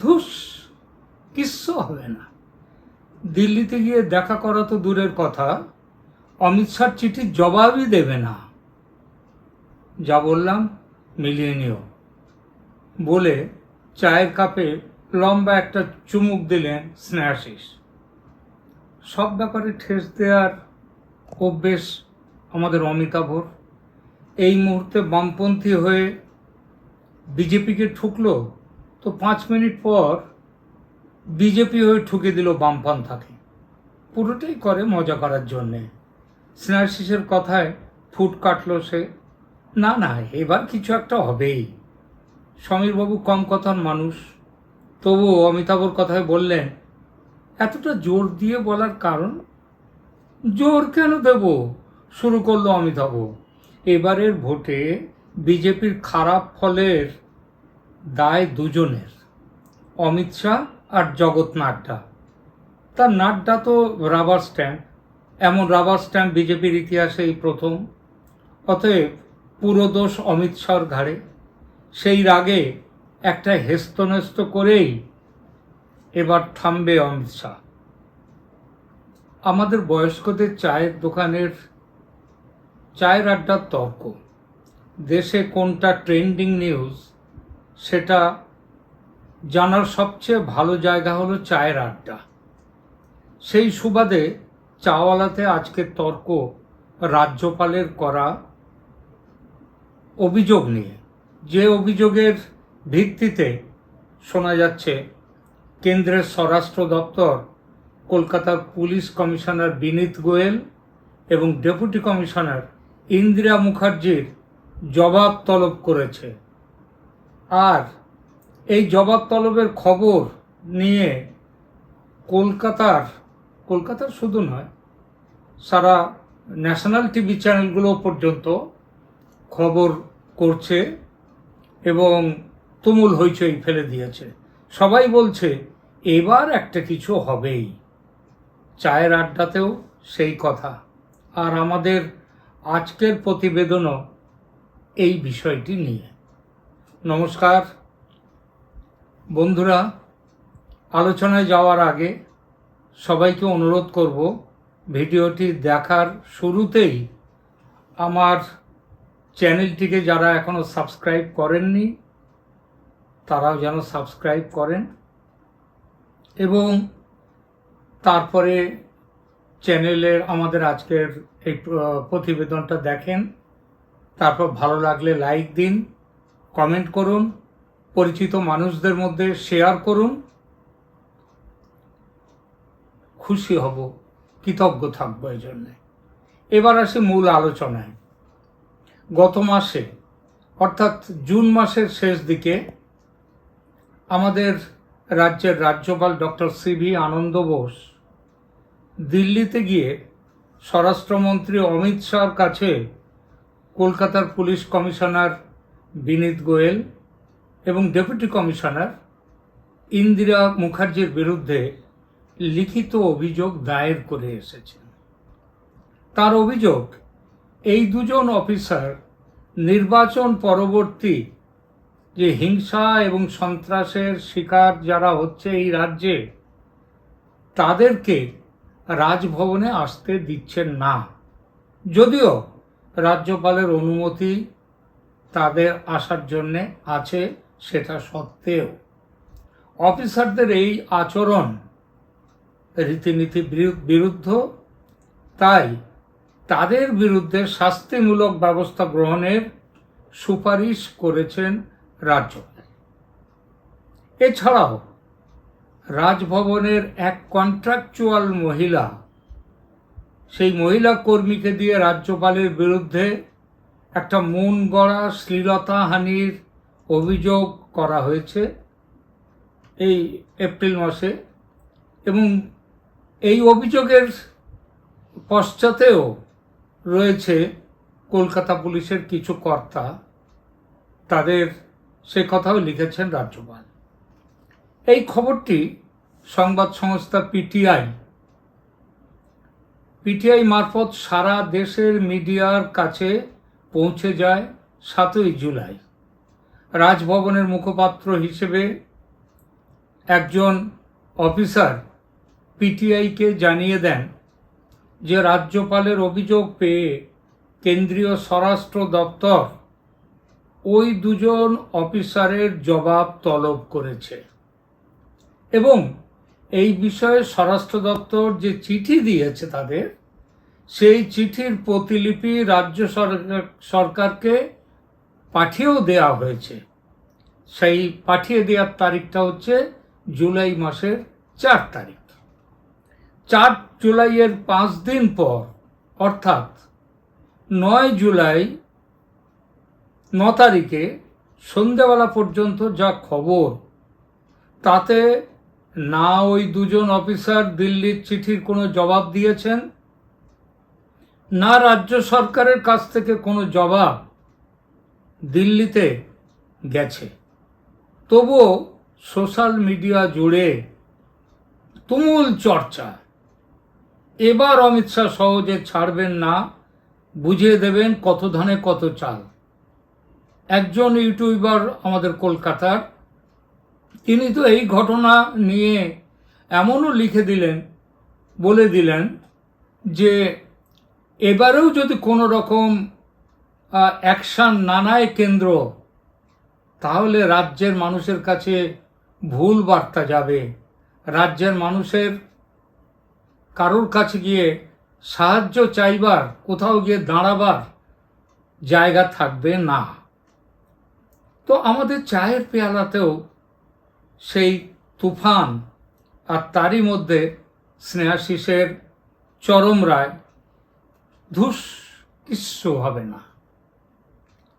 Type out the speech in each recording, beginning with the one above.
ধুস, কিচ্ছু হবে না। দিল্লিতে গিয়ে দেখা করা তো দূরের কথা, অমিত শাহ চিঠির জবাবই দেবে না। যা বললাম, মিলিয়ে নিও। বলে চায়ের কাপে লম্বা একটা চুমুক দিলেন স্নেহাশিস। সব ব্যাপারে ঠেস দেওয়ার অভ্যেস আমাদের অমিতাভর। এই মুহূর্তে বামপন্থী হয়ে বিজেপিকে ঠুকলো তো পাঁচ মিনিট পর বিজেপি হয়ে ঠুকে দিল বামপন্থাকে পুরোটাই করে মজা করার জন্যে। স্নেহাশিসের কথায় ফুট কাটলো সে। না না, এবার কিছু একটা হবেই। সমীরবাবু কম কথার মানুষ। তবু অমিতাভর কথায় বললেন, এতটা জোর দিয়ে বলার কারণ? জোর কেন দেব? শুরু করল অমিতাভ। এবারের ভোটে বিজেপির খারাপ ফলের দায় দুজনের, অমিত শাহ আর জগৎ নাড্ডা। তার নাড্ডা তো রাবার স্ট্যাম্প, এমন রাবার স্ট্যাম্প বিজেপির ইতিহাসে এই প্রথম। অতএব পুরো দোষ অমিত শাহর ঘাড়ে। সেই রাগে একটা হেস্তনেস্ত করেই এবার থামবে অমিত শাহ। আমাদের বয়স্কদের চায়ের দোকানের, চায়ের আড্ডার তর্ক। দেশে কোনটা ট্রেন্ডিং নিউজ সেটা জানার সবচেয়ে ভালো জায়গা হলো চায়ের আড্ডা। সেই সুবাদে চাওয়ালাতে আজকে তর্ক রাজ্যপালের করা অভিযোগ নিয়ে। যে অভিযোগের ভিত্তিতে শোনা যাচ্ছে, কেন্দ্রের স্বরাষ্ট্র দপ্তর, কলকাতার পুলিশ কমিশনার বিনীত গোয়েল এবং ডেপুটি কমিশনার ইন্দিরা মুখার্জির জবাব তলব করেছে। আর এই জবাব তলবের খবর নিয়ে কলকাতার কলকাতার শুধু নয়, সারা ন্যাশনাল টিভি চ্যানেলগুলো পর্যন্ত খবর করছে এবং তুমুল হইচই ফেলে দিয়েছে। সবাই বলছে, এবার একটা কিছু হবেই। চায়ের আড্ডাতেও সেই কথা। আর আমাদের আজকের প্রতিবেদনও এই বিষয়টি নিয়ে। নমস্কার। বন্ধুরা, আলোচনায় যাওয়ার আগে সবাইকে অনুরোধ করব ভিডিওটি দেখার শুরুতেই আমার চ্যানেলটিকে যারা এখনও সাবস্ক্রাইব করেননি, তারাও যেন সাবস্ক্রাইব করেন এবং তারপরে চ্যানেলের আমাদের আজকের এই প্রতিবেদনটা দেখেন। তারপর ভালো লাগলে লাইক দিন। কমেন্ট করুন, পরিচিত মানুষদের মধ্যে শেয়ার করুন। খুশি হব, কৃতজ্ঞ থাকব এই জন্যে। এবার আসি মূল আলোচনায়। গত মাসে, অর্থাৎ জুন মাসের শেষ দিকে, আমাদের রাজ্যের রাজ্যপাল ডক্টর সিভি আনন্দ বোস দিল্লিতে গিয়ে স্বরাষ্ট্রমন্ত্রী অমিত শাহর কাছে কলকাতার পুলিশ কমিশনার বিনীত গোয়েল এবং ডেপুটি কমিশনার ইন্দিরা মুখার্জির বিরুদ্ধে লিখিত অভিযোগ দায়ের করে এসেছেন। তার অভিযোগ, এই দুজন অফিসার নির্বাচন পরবর্তী যে হিংসা এবং সন্ত্রাসের শিকার যারা হচ্ছে এই রাজ্যে, তাদেরকে রাজভবনে আসতে দিচ্ছেন না। যদিও রাজ্যপালের অনুমতি তাদের আসার জন্যে আছে সেটা সত্ত্বেও। অফিসারদের এই আচরণ রীতিনীতি বিরু- বিরুদ্ধ। তাই তাদের বিরুদ্ধে শাস্তিমূলক ব্যবস্থা গ্রহণের সুপারিশ করেছেন রাজ্যপাল এছাড়াও রাজভবনের এক কন্ট্রাকচুয়াল মহিলা, সেই মহিলা কর্মীকে দিয়ে রাজ্যপালের বিরুদ্ধে একটা মন গড়া শ্লীলতাহানির অভিযোগ করা হয়েছে এই এপ্রিল মাসে। এবং এই অভিযোগের পশ্চাতেও রয়েছে কলকাতা পুলিশের কিছু কর্তা, তাদের সে কথাও লিখেছেন রাজ্যপাল। এই খবরটি সংবাদ সংস্থা পিটিআই পিটিআই মারফত সারা দেশের মিডিয়ার কাছে পৌঁছে যায় সাতই জুলাই। রাজভবনের মুখপাত্র হিসেবে একজন অফিসার পিটিআইকে জানিয়ে দেন যে রাজ্যপালের অভিযোগ পেয়ে কেন্দ্রীয় স্বরাষ্ট্র দপ্তর ওই দুজন অফিসারের জবাব তলব করেছে এবং এই বিষয়ে স্বরাষ্ট্র দপ্তর যে চিঠি দিয়েছে তাদের সেই চিঠির প্রতিলিপি রাজ্য সরকার সরকারকে পাঠিয়েও দেওয়া হয়েছে। সেই পাঠিয়ে দেওয়ার তারিখটা হচ্ছে জুলাই মাসের চার তারিখ। চার জুলাইয়ের পাঁচ দিন পর, অর্থাৎ নয় জুলাই ন তারিখে সন্ধ্যেবেলা পর্যন্ত যা খবর, তাতে না ওই দুজন অফিসার দিল্লির চিঠির কোনো জবাব দিয়েছেন না রাজ্য সরকারের কাছ থেকে কোনো জবাব দিল্লিতে গেছে। তবুও সোশ্যাল মিডিয়া জুড়ে তুমুল চর্চা। এবার অমিত শাহ সহজে ছাড়বেন না, বুঝিয়ে দেবেন কত ধানে কত চাল। একজন ইউটিউবার আমাদের কলকাতার, তিনি তো এই ঘটনা নিয়ে এমনও লিখে দিলেন, বলে দিলেন যে এবারেও যদি কোনো রকম অ্যাকশান না নেয় কেন্দ্র, তাহলে রাজ্যের মানুষের কাছে ভুল বার্তা যাবে। রাজ্যের মানুষের কারোর কাছে গিয়ে সাহায্য চাইবার, কোথাও গিয়ে দাঁড়াবার জায়গা থাকবে না। তো আমাদের চায়ের পেয়ালাতেও সেই তুফান আর তারই মধ্যে স্নেহাশিসের চরম রায় ধুস কিচ্ছু হবে না।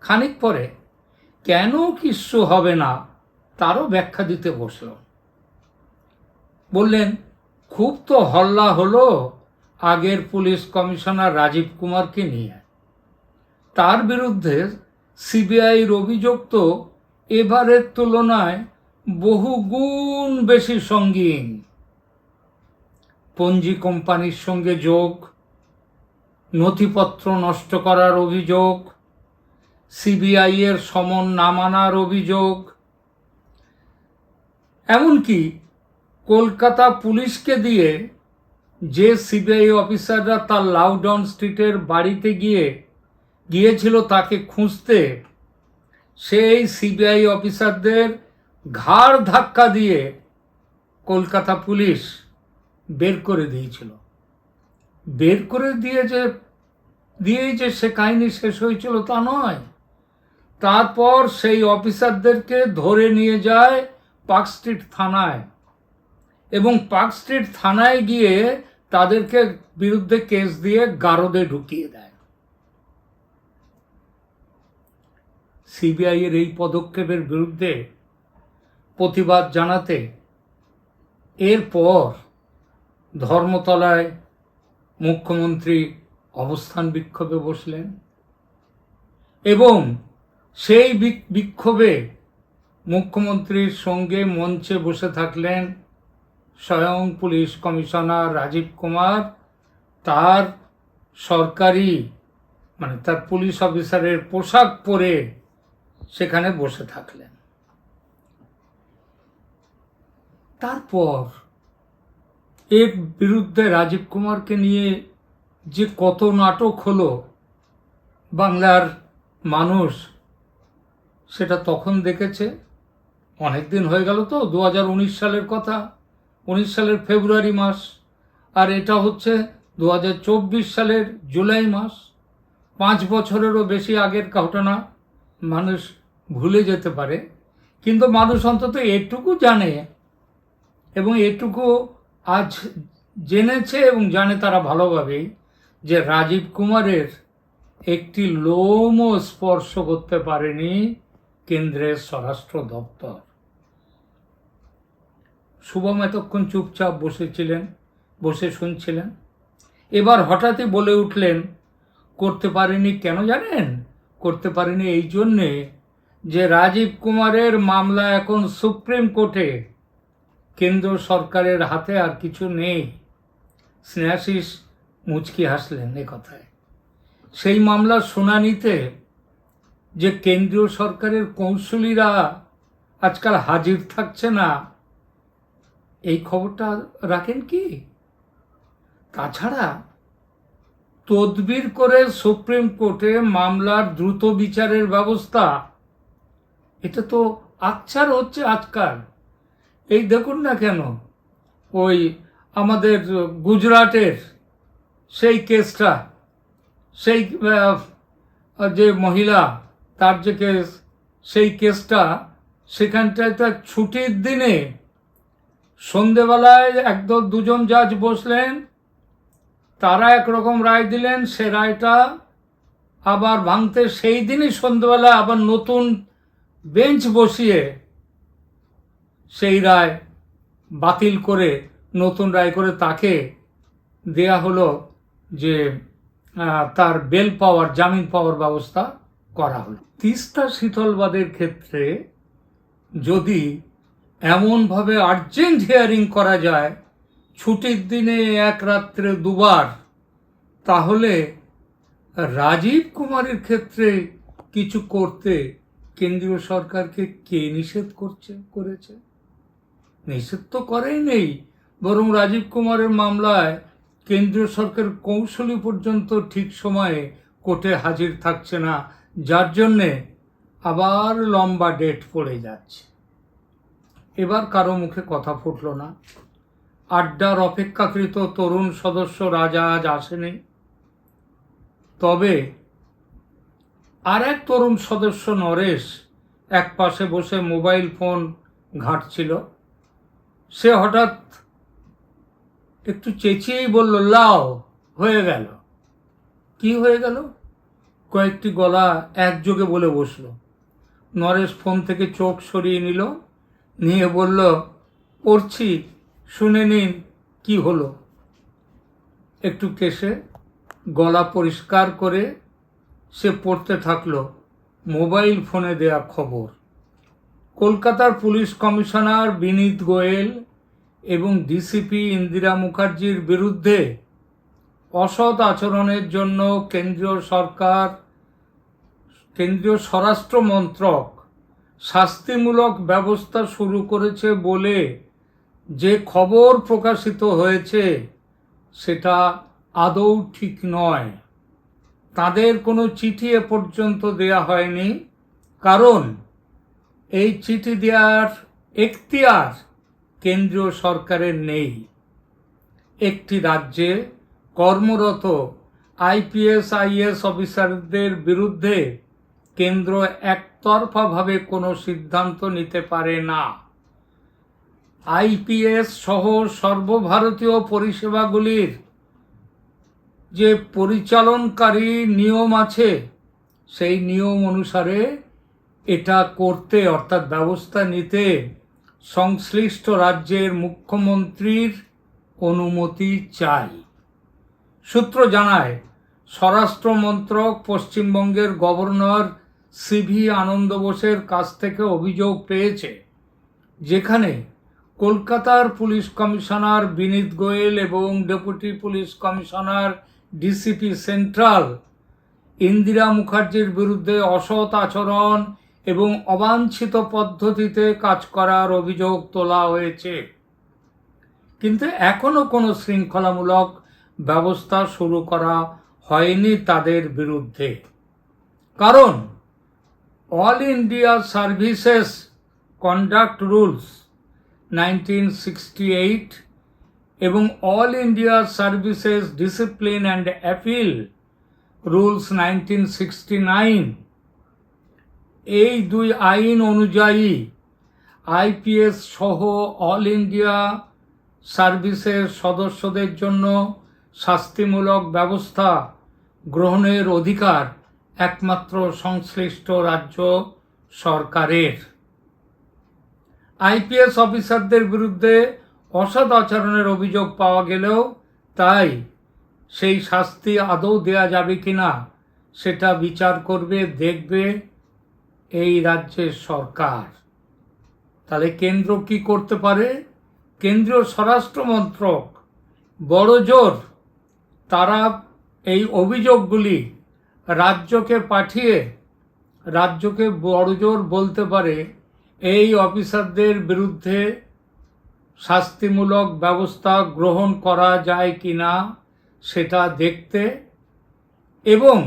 খানিক পরে, কেন কিচ্ছু হবে না তারও ব্যাখ্যা দিতে বসল। বললেন, খুব তো হল্লা হলো আগের পুলিশ কমিশনার রাজীব কুমারকে নিয়ে। তার বিরুদ্ধে সিবিআইর অভিযোগ তো এবারের তুলনায় বহুগুণ বেশি সঙ্গীন। পঞ্জি কোম্পানির সঙ্গে যোগ নথিপত্র নষ্ট করার অভিযোগ, সিবিআই এর সমন না মানার অভিযোগ। এমনকি কলকাতা পুলিশকে দিয়ে যে সিবিআই অফিসাররা তার লাউডন স্ট্রিটের বাড়িতে গিয়ে গিয়েছিল তাকে খুঁজতে, সেই সিবিআই অফিসারদের ঘাড় ধাক্কা দিয়ে কলকাতা পুলিশ বের করে দিয়েছিল। বের করে দিয়ে যে দিয়েই যে সে কাহিনী শেষ হয়েছিল তা নয়। তারপর সেই অফিসারদেরকে ধরে নিয়ে যায় পার্ক স্ট্রিট থানায় এবং পার্ক স্ট্রিট থানায় গিয়ে তাদেরকে বিরুদ্ধে কেস দিয়ে গারদে ঢুকিয়ে দেয়। সিবিআই এর এই পদক্ষেপের বিরুদ্ধে প্রতিবাদ জানাতে এরপর ধর্মতলায় মুখ্যমন্ত্রী অবস্থান বিক্ষোভে বসলেন এবং সেই বিক্ষোভে মুখ্যমন্ত্রীর সঙ্গে মঞ্চে বসে থাকলেন স্বয়ং পুলিশ কমিশনার রাজীব কুমার, তার সরকারি মানে তার পুলিশ অফিসারের পোশাক পরে সেখানে বসে থাকলেন। তারপর এর বিরুদ্ধে রাজীব কুমারকে নিয়ে যে কত নাটক হলো বাংলার মানুষ, সেটা তখন দেখেছে। অনেক দিন হয়ে গেল তো, দু হাজার উনিশ সালের কথা, উনিশ সালের ফেব্রুয়ারি মাস, আর এটা হচ্ছে দু হাজার চব্বিশ সালের জুলাই মাস। পাঁচ বছরেরও বেশি আগের ঘটনা, মানুষ ভুলে যেতে পারে। কিন্তু মানুষ অন্তত এটুকু জানে, এবং এটুকু আজ জেনেছে এবং জানে তারা ভালোভাবেই। যে রাজীব কুমারের একটি লোমও স্পর্শ করতে পারেনি কেন্দ্রের স্বরাষ্ট্র দপ্তর। শুভম এতক্ষণ চুপচাপ বসেছিলেন, বসে শুনছিলেন। এবার হঠাৎই বলে উঠলেন, করতে পারেনি কেন জানেন? করতে পারেনি এই জন্যে যে রাজীব কুমারের মামলা এখন সুপ্রিম কোর্টে। কেন্দ্র সরকারের হাতে আর কিছু নেই। স্নেহাশিস মুচকি হাসলেন এ কথায়। সেই মামলার শুনানিতে যে কেন্দ্রীয় সরকারের কৌশলীরা আজকাল হাজির থাকছে না, এই খবরটা রাখেন কি? তাছাড়া তদবির করে সুপ্রিম কোর্টে মামলার দ্রুত বিচারের ব্যবস্থা, এটা তো আকছার হচ্ছে আজকাল। এই দেখুন না কেন, ওই আমাদের গুজরাটের সেই কেসটা, সেই যে মহিলা, তার যে কেস, সেই কেসটা সেখানটায় তার ছুটির দিনে সন্ধেবেলায় একদম দুজন জাজ বসলেন, তারা একরকম রায় দিলেন, সে রায়টা আবার ভাঙতে সেই দিনই সন্ধ্যেবেলা আবার নতুন বেঞ্চ বসিয়ে সেই রায় বাতিল করে, নতুন রায় করে তাকে দেয়া হলো। যে তার বেল পাওয়ার, জামিন পাওয়ার ব্যবস্থা করা হলো। তিস্তা শীতলবাদের ক্ষেত্রে যদি এমনভাবে আর্জেন্ট হিয়ারিং করা যায়, ছুটির দিনে এক রাত্রে দুবার, তাহলে রাজীব কুমারের ক্ষেত্রে কিছু করতে কেন্দ্রীয় সরকারকে কে নিষেধ করছে, করেছে? নিষেধ তো করেই নেই, বরং রাজীব কুমারের মামলায় কেন্দ্রীয় সরকার কৌশলী পর্যন্ত ঠিক সময়ে কোর্টে হাজির থাকছে না, যার জন্যে আবার লম্বা ডেট পড়ে যাচ্ছে। এবার কারও মুখে কথা ফুটল না। আড্ডার অপেক্ষাকৃত তরুণ সদস্য রাজা আজ আসেনি। তবে আর এক তরুণ সদস্য নরেশ এক পাশে বসে মোবাইল ফোন ঘাঁটছিল। সে হঠাৎ একটু চেঁচিয়েই বলল, লাও, হয়ে গেল। কি হয়ে গেল? কয়েকটি গলা একযোগে বলে বসল। নরেশ ফোন থেকে চোখ সরিয়ে নিল, নিয়ে বলল, পড়ছি, শুনে নিন কি হলো। একটু কেসে গলা পরিষ্কার করে সে পড়তে থাকল মোবাইল ফোনে দেয়া খবর। কলকাতার পুলিশ কমিশনার বিনীত গোয়েল এবং ডিসিপি ইন্দিরা মুখার্জির বিরুদ্ধে অসৎ আচরণের জন্য কেন্দ্রীয় সরকার, কেন্দ্রীয় স্বরাষ্ট্র মন্ত্রক শাস্তিমূলক ব্যবস্থা শুরু করেছে বলে যে খবর প্রকাশিত হয়েছে সেটা আদৌ ঠিক নয়। তাদের কোনো চিঠি এ পর্যন্ত দেয়া হয়নি। কারণ এই চিঠি দেওয়ার এখতিয়ার কেন্দ্রীয় সরকারের নেই। একটি রাজ্যে কর্মরত আইপিএস আইএস অফিসারদের বিরুদ্ধে কেন্দ্র একতরফাভাবে কোনো সিদ্ধান্ত নিতে পারে না। আইপিএস সহ সর্বভারতীয় পরিষেবাগুলির যে পরিচালনকারী নিয়ম আছে, সেই নিয়ম অনুসারে এটা করতে, অর্থাৎ ব্যবস্থা নিতে সংশ্লিষ্ট রাজ্যের মুখ্যমন্ত্রীর অনুমতি চাই। সূত্র জানায় স্বরাষ্ট্র মন্ত্রক পশ্চিমবঙ্গের গভর্নর সিভি আনন্দ বোসের কাছ থেকে অভিযোগ পেয়েছে, যেখানে কলকাতার পুলিশ কমিশনার বিনীত গোয়েল এবং deputy police commissioner DCP central Indira মুখার্জির বিরুদ্ধে অসৎ আচরণ এবং অবাঞ্ছিত পদ্ধতিতে কাজ করার অভিযোগ তোলা হয়েছে। কিন্তু এখনও কোনো শৃঙ্খলামূলক ব্যবস্থা শুরু করা হয়নি তাদের বিরুদ্ধে। কারণ, all India services conduct rules nineteen sixty eight এবং all India services discipline and appeal rules nineteen sixty nine এই দুই আইন অনুযায়ী আইপিএস সহ অল ইন্ডিয়া সার্ভিসের সদস্যদের জন্য শাস্তিমূলক ব্যবস্থা গ্রহণের অধিকার একমাত্র সংশ্লিষ্ট রাজ্য সরকারের। আইপিএস অফিসারদের বিরুদ্ধে অসৎ আচরণের অভিযোগ পাওয়া গেলেও তাই সেই শাস্তি আদৌ দেয়া যাবে কিনা সেটা বিচার করবে, দেখবে এই রাজ্যের সরকার। তাহলে কেন্দ্র কি করতে পারে? কেন্দ্রীয় স্বরাষ্ট্র মন্ত্রক, বড় জোর, তারা এই অভিযোগগুলি রাজ্যকে পাঠিয়ে, রাজ্যকে বড়জোর বলতে পারে, এই অফিসারদের বিরুদ্ধে শাস্তিমূলক ব্যবস্থা গ্রহণ করা যায় কি না সেটা দেখতে এবং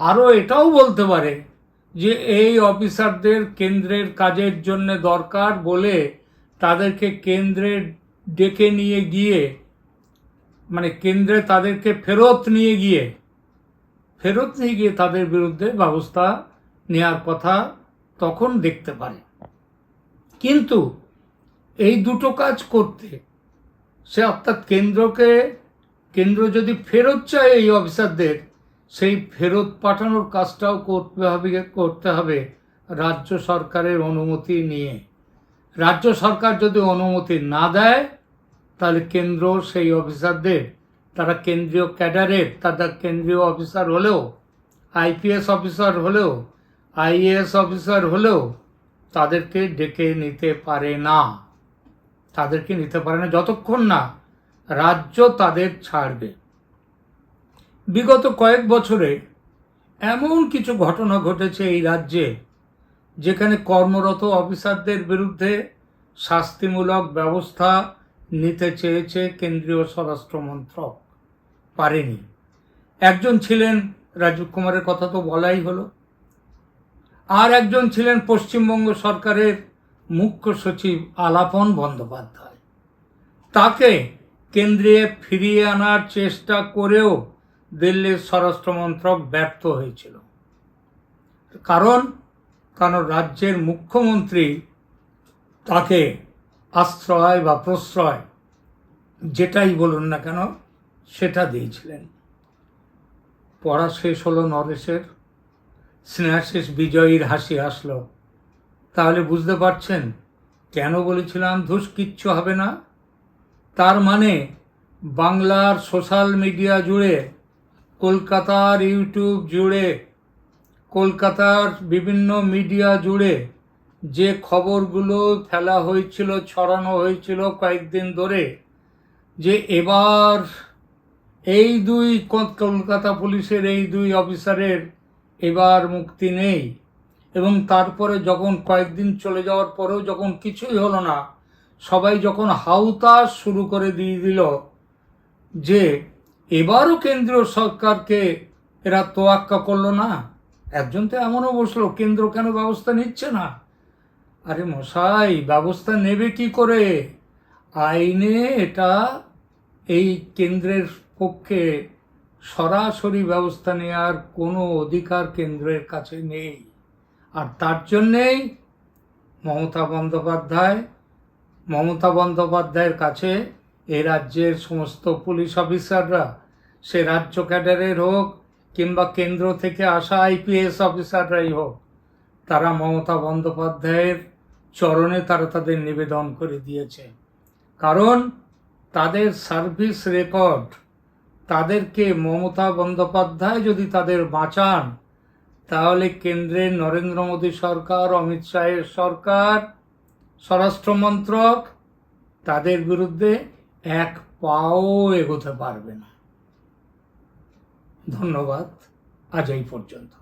আরও এটাও বলতে পারে যে এই অফিসারদের কেন্দ্রের কাজের জন্য দরকার বলে তাদেরকে কেন্দ্রে ডেকে নিয়ে গিয়ে মানে কেন্দ্রে তাদেরকে ফেরত নিয়ে গিয়ে, ফেরত নিয়ে গিয়ে তাদের বিরুদ্ধে ব্যবস্থা নেওয়ার কথা তখন দেখতে পারে। কিন্তু এই দুটো কাজ করতে সে অর্থাৎ কেন্দ্রকে, কেন্দ্র যদি ফেরত চায় এই অফিসারদের সেই ফেরত পাঠানোর কাজটাও করতে হবে করতে হবে রাজ্য সরকারের অনুমতি নিয়ে। রাজ্য সরকার যদি অনুমতি না দেয়, তাহলে কেন্দ্র সেই অফিসারদের, তারা কেন্দ্রীয় ক্যাডারের তারা কেন্দ্রীয় অফিসার হলেও, আইপিএস অফিসার হলেও, আইএএস অফিসার হলেও তাদেরকে ডেকে নিতে পারে না। তাদেরকে নিতে পারে না যতক্ষণ না রাজ্য তাদের ছাড়বে। বিগত কয়েক বছরে এমন কিছু ঘটনা ঘটেছে এই রাজ্যে যেখানে কর্মরত অফিসারদের বিরুদ্ধে শাস্তিমূলক ব্যবস্থা নিতে চেয়েছে কেন্দ্রীয় স্বরাষ্ট্র মন্ত্রক। পারেনি। একজন ছিলেন, রাজীব কুমারের কথা তো বলাই হলো। আর একজন ছিলেন পশ্চিমবঙ্গ সরকারের মুখ্য সচিব আলাপন বন্দ্যোপাধ্যায়। তাকে কেন্দ্রে ফিরিয়ে আনার চেষ্টা করেও দিল্লির স্বরাষ্ট্রমন্ত্রক ব্যর্থ হয়েছিল। কারণ কারণ রাজ্যের মুখ্যমন্ত্রী তাকে আশ্রয় বা প্রশ্রয় যেটাই বলুন না কেন, সেটা দিয়েছিলেন। পড়া শেষ হলো নরেশের স্নেহাশিস বিজয়ীর হাসি আসলো। তাহলে বুঝতে পারছেন কেন বলেছিলাম ধুস কিচ্ছু হবে না? তার মানে বাংলার সোশ্যাল মিডিয়া জুড়ে কলকাতার ইউটিউব জুড়ে, কলকাতার বিভিন্ন মিডিয়া জুড়ে যে খবরগুলো ফেলা হয়েছিল, ছড়ানো হয়েছিল কয়েকদিন ধরে, যে এবার এই দুই কলকাতা পুলিশের, এই দুই অফিসারের এবার মুক্তি নেই। এবং তারপরে যখন কয়েকদিন চলে যাওয়ার পরেও যখন কিছুই হলো না, সবাই যখন হাউতাস শুরু করে দিয়ে দিল যে এবারও কেন্দ্রীয় সরকারকে এরা তোয়াক্কা করল না? একজন তো এমনও বসল, কেন্দ্র কেন ব্যবস্থা নিচ্ছে না? আরে মশাই, ব্যবস্থা নেবে কি করে? আইনে এটা এই কেন্দ্রের পক্ষে সরাসরি ব্যবস্থা নেওয়ার কোনো অধিকার কেন্দ্রের কাছে নেই। আর তার জন্যেই মমতা বন্দ্যোপাধ্যায়, মমতা বন্দ্যোপাধ্যায়ের কাছে এ রাজ্যের সমস্ত পুলিশ অফিসাররা সে রাজ্য ক্যাডারের হোক কিংবা কেন্দ্র থেকে আসা আইপিএস অফিসাররাই হোক, তারা মমতা বন্দ্যোপাধ্যায়ের চরণে তারা তাদের নিবেদন করে দিয়েছে। কারণ তাদের সার্ভিস রেকর্ড, তাদেরকে মমতা বন্দ্যোপাধ্যায় যদি তাদের বাঁচান, তাহলে কেন্দ্রের নরেন্দ্র মোদী সরকার, অমিত শাহের সরকার স্বরাষ্ট্রমন্ত্রক তাদের বিরুদ্ধে এক পাও এগোতে পারবে না। ধন্যবাদ। আজ এই পর্যন্ত।